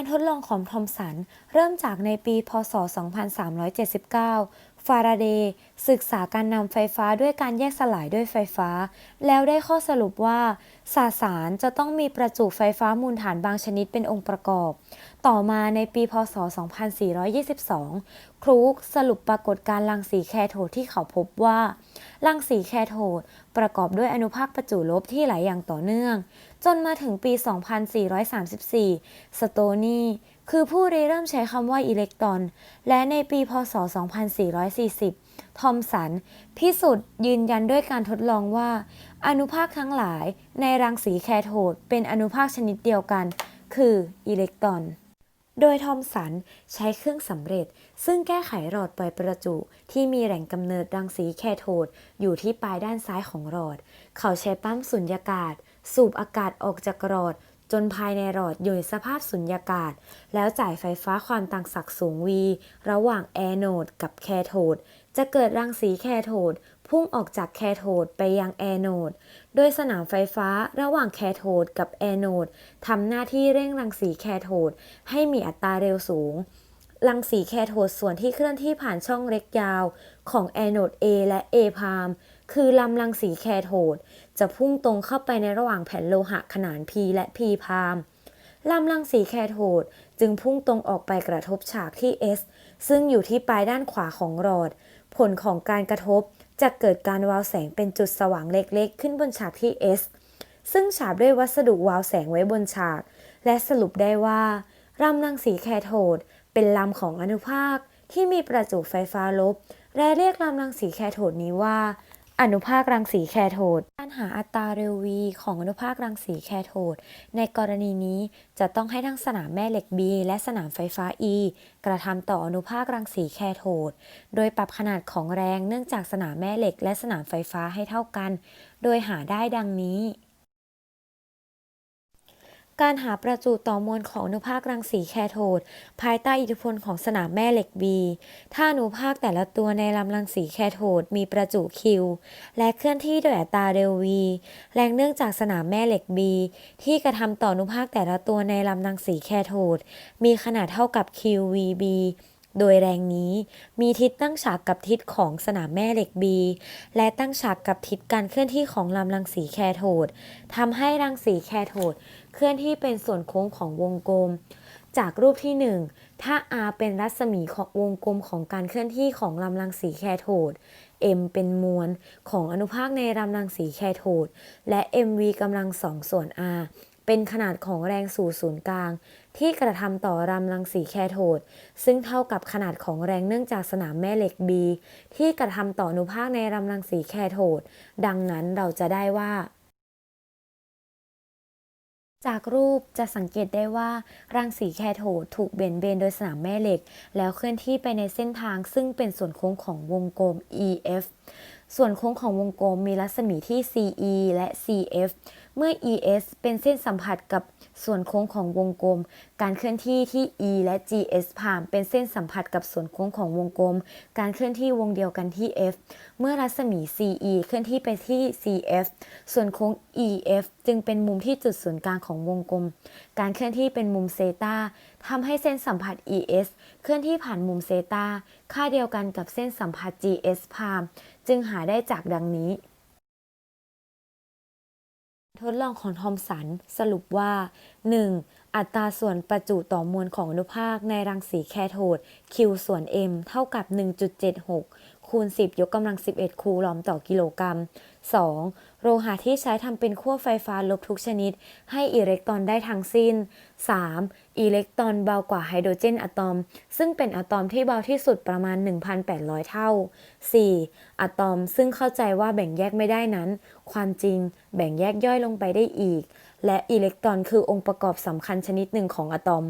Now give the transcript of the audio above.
การทดลองของทอมสัน เริ่มจากในปี พศ 2379 ฟาราเดย์ศึกษาการนำไฟฟ้าด้วยการแยกสลายด้วยไฟฟ้า แล้วได้ข้อสรุปว่าสสารจะต้องมีประจุไฟฟ้ามูลฐานบางชนิดเป็นองค์ประกอบ ต่อมาในปีพศ 2422 ครูกสรุปปรากฏการรังสีแคโทดที่เขาพบว่ารังสีแคโทดประกอบด้วยอนุภาคประจุลบที่ไหลอย่างต่อเนื่อง จนมาถึงปี 2434 สโตนี คือผู้ริเริ่มใช้คำว่าอิเล็กตรอน และในปีพศ 2440 ทอมสัน พิสูจน์ยืนยันด้วยการทดลองว่า อนุภาคทั้งหลายในรังสีแคโทดเป็นอนุภาคชนิดเดียวกัน คืออิเล็กตรอน โดยทอมสันใช้เครื่องสำเร็จ ซึ่งแก้ไขหลอดปล่อยประจุ ที่มีแหล่งกำเนิดรังสีแคโทดอยู่ที่ปลายด้านซ้ายของหลอด เขาใช้ปั๊มสุญญากาศ สูบอากาศออกจากหลอด จนภายในหลอดอยู่ในสภาพสุญญากาศ แล้วจ่ายไฟฟ้าความต่างศักย์สูง V ระหว่างแอโนดกับแคโทดจะเกิดรังสีแคโทดพุ่งออกจากแคโทดไปยังแอโนด โดยสนามไฟฟ้าระหว่างแคโทดกับแอโนดทำหน้าที่เร่งรังสีแคโทดให้มีอัตราเร็วสูง รังสีแคโทดส่วนที่เคลื่อนที่ผ่านช่องเล็กยาวของแอนโอด A และ A พามคือลำรังสีแคโทดจะพุ่งตรงเข้าไปในระหว่างแผ่นโลหะขนาน P และ P พามลำรังสีแคโทดจึงพุ่งตรงออกไปกระทบฉากที่ S ซึ่งอยู่ที่ปลายด้านขวาของหลอด ผลของการกระทบจะเกิดการวาวแสงเป็นจุดสว่างเล็กๆ ขึ้นบนฉากที่ S ซึ่งฉาบด้วยวัสดุวาวแสงไว้บนฉาก และสรุปได้ว่า ลำรังสีแคโทด เป็นลำของอนุภาคที่มีประจุไฟฟ้าลบ และเรียกลำรังสีแคโทดนี้ว่า อนุภาครังสีแคโทด การหาอัตราเร็ว v ของอนุภาครังสีแคโทด ในกรณีนี้จะต้องให้ทั้งสนามแม่เหล็ก B และสนามไฟฟ้า E กระทำต่ออนุภาครังสีแคโทด โดยปรับขนาดของแรงเนื่องจากสนามแม่เหล็ก และสนามไฟฟ้าให้เท่ากัน โดยหาได้ดังนี้ การหาประจุต่อมวลของอนุภาครังสีแคโทดภายใต้อิทธิพลของสนามแม่เหล็ก B ถ้าอนุภาคแต่ละตัวในลำรังสีแคโทดมีประจุ Q และเคลื่อนที่โดยอัตราเร็ว v แรงเนื่องจากสนามแม่เหล็ก B ที่กระทำต่ออนุภาคแต่ละตัวในลำรังสีแคโทดมีขนาดเท่ากับ QVB โดยแรงนี้มีทิศตั้งฉากกับทิศของสนามแม่เหล็ก B และตั้งฉากกับทิศการเคลื่อนที่ของลำรังสีแคโทดทำให้รังสีแคโทดเคลื่อนที่เป็นส่วนโค้งของวงกลม จากรูปที่ 1 ถ้า r เป็นรัศมีของวงกลมของการเคลื่อนที่ของลำรังสีแคโทด m เป็นมวลของอนุภาคในลำรังสีแคโทด และ mv กำลังสองส่วน r เป็นขนาดของแรงสู่ศูนย์กลาง ที่กระทำต่อลำรังสีแคโทด ซึ่งเท่ากับขนาดของแรงเนื่องจากสนามแม่เหล็ก B ที่กระทำต่ออนุภาคในลำรังสีแคโทด ดังนั้นเราจะได้ว่าจากรูปจะสังเกตได้ว่ารังสีแคโทดถูกเบี่ยนเบนโดยสนามแม่เหล็ก แล้วเคลื่อนที่ไปในเส้นทางซึ่งเป็นส่วนโค้งของวงกลม EF ส่วนโค้งของวงกลมมีรัศมีที่ CE และ CF เมื่อ ES เป็นเส้นสัมผัสกับส่วนโค้งของวงกลม การเคลื่อนที่ที่ E และ GS ผ่านเป็นเส้นสัมผัสกับส่วนโค้งของวงกลม การเคลื่อนที่วงเดียวกันที่ F เมื่อรัศมี CE เคลื่อนที่ไปที่ CF ส่วนโค้ง EF จึงเป็นมุมที่จุดศูนย์กลางของวงกลม การเคลื่อนที่เป็นมุมเซตาทำให้เส้นสัมผัส ES เคลื่อนที่ผ่านมุมเซตาค่าเดียวกันกับเส้นสัมผัส GS พามจึงหาได้จากดังนี้ ทดลองของทอมสันสรุปว่า 1. อัตราส่วนประจุต่อมวลของอนุภาคในรังสีแคโทด Q ส่วน m เท่ากับ 1.76 คูณ 10 ยกกำลัง 11 คูลอมต่อกิโลกรัม 2. โลหะที่ใช้ทำเป็นขั้วไฟฟ้าลบทุกชนิด ให้อิเล็กตรอนได้ทั้งสิ้น 3. อิเล็กตรอนเบากว่าไฮโดรเจนอะตอม ซึ่งเป็นอะตอมที่เบาที่สุดประมาณ 1,800 เท่า 4. อะตอมซึ่งเข้าใจว่าแบ่งแยกไม่ได้นั้น ความจริงแบ่งแยกย่อยลงไปได้อีก และอิเล็กตรอนคือองค์ประกอบสำคัญชนิดหนึ่งของอะตอม